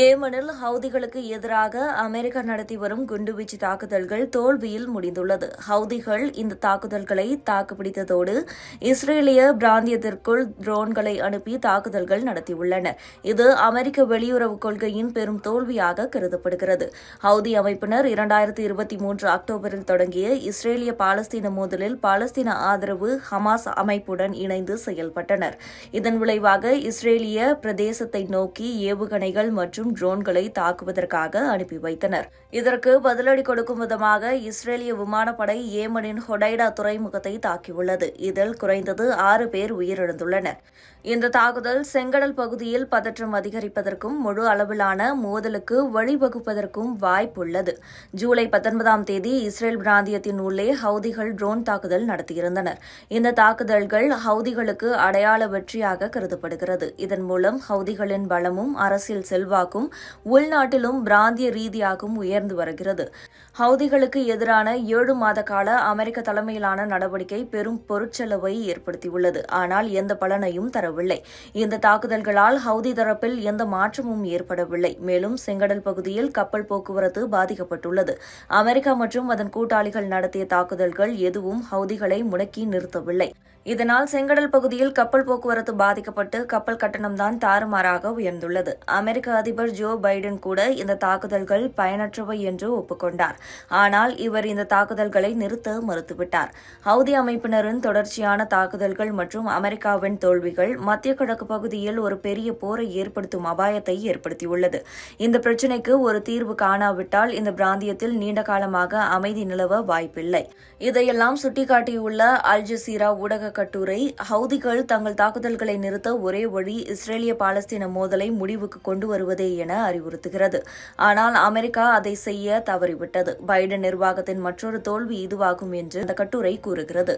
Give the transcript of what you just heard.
ஏமனில் ஹவுதிகளுக்கு எதிராக அமெரிக்கா நடத்தி வரும் குண்டுவீச்சு தாக்குதல்கள் தோல்வியில் முடிந்துள்ளது. ஹவுதிகள் இந்த தாக்குதல்களை தாக்குப்பிடித்ததோடு இஸ்ரேலிய பிராந்தியத்திற்குள் ட்ரோன்களை அனுப்பி தாக்குதல்கள் நடத்தியுள்ளனர் இது அமெரிக்க வெளியுறவு கொள்கையின் பெரும் தோல்வியாக கருதப்படுகிறது. ஹவுதி அமைப்பினர் இரண்டாயிரத்தி இருபத்தி மூன்று அக்டோபரில் தொடங்கிய இஸ்ரேலிய பாலஸ்தீன மோதலில் பாலஸ்தீன ஆதரவு ஹமாஸ் அமைப்புடன் இணைந்து செயல்பட்டனர். இதன் விளைவாக இஸ்ரேலிய பிரதேசத்தை நோக்கி ஏவுகணைகள் மற்றும் ட்ரோன்களை தாக்குவதற்காக அனுப்பி வைத்தனர். இதற்கு பதிலடி கொடுக்கும் விதமாக இஸ்ரேலிய விமானப்படை ஏமனின் ஹொடைடா துறைமுகத்தை தாக்கியுள்ளது. இதில் குறைந்தது ஆறு பேர் உயிரிழந்துள்ளனர். இந்த தாக்குதல் செங்கடல் பகுதியில் பதற்றம் அதிகரிப்பதற்கும் முழு அளவிலான மோதலுக்கு வழிவகுப்பதற்கும் வாய்ப்புள்ளது. ஜூலை பத்தொன்பதாம் தேதி இஸ்ரேல் பிராந்தியத்தின் உள்ளே ஹவுதிகள் ட்ரோன் தாக்குதல் நடத்தியிருந்தனர். இந்த தாக்குதல்கள் ஹவுதிகளுக்கு அடையாள வெற்றியாக கருதப்படுகிறது. இதன் மூலம் ஹவுதிகளின் பலமும் அரசியல் செல்வாக்கும் உள்நாட்டிலும் பிராந்திய ரீதியாகவும் உயர்ந்து வருகிறது. ஹவுதிகளுக்கு எதிரான ஏழு மாத கால அமெரிக்க தலைமையிலான நடவடிக்கை பெரும் பொருட்செலவை ஏற்படுத்தியுள்ளது. ஆனால் எந்த பலனையும் தரவில்லை. இந்த தாக்குதல்களால் ஹவுதி தரப்பில் எந்த மாற்றமும் ஏற்படவில்லை. மேலும் செங்கடல் பகுதியில் கப்பல் போக்குவரத்து பாதிக்கப்பட்டுள்ளது. அமெரிக்கா மற்றும் அதன் கூட்டாளிகள் நடத்திய தாக்குதல்கள் எதுவும் ஹவுதிகளை முடக்கி நிறுத்தவில்லை. இதனால் செங்கடல் பகுதியில் கப்பல் போக்குவரத்து பாதிக்கப்பட்டு கப்பல் கட்டணம்தான் தாறுமாறாக உயர்ந்துள்ளது. அமெரிக்க அதிபர் அதிபர் ஜோ பைடன் கூட இந்த தாக்குதல்கள் பயனற்றவை என்று ஒப்புக்கொண்டார். ஆனால் இவர் இந்த தாக்குதல்களை நிறுத்த மறுத்துவிட்டார். ஹவுதி அமைப்பினரின் தொடர்ச்சியான தாக்குதல்கள் மற்றும் அமெரிக்காவின் தோல்விகள் மத்திய கிழக்கு பகுதியில் ஒரு பெரிய போரை ஏற்படுத்தும் அபாயத்தை ஏற்படுத்தியுள்ளது. இந்த பிரச்சினைக்கு ஒரு தீர்வு காணாவிட்டால் இந்த பிராந்தியத்தில் நீண்ட காலமாக அமைதி நிலவ வாய்ப்பில்லை. இதையெல்லாம் சுட்டிக்காட்டியுள்ள அல் ஜசீரா ஊடக கட்டுரை ஹவுதிகள் தங்கள் தாக்குதல்களை நிறுத்த ஒரே வழி இஸ்ரேலிய பாலஸ்தீன மோதலை முடிவுக்கு கொண்டு வருவதே என அறிவுறுத்துகிறது. ஆனால் அமெரிக்கா அதை செய்ய தவறிவிட்டது. பைடன் நிர்வாகத்தின் மற்றொரு தோல்வி இதுவாகும் என்று அந்த கட்டுரை கூறுகிறது.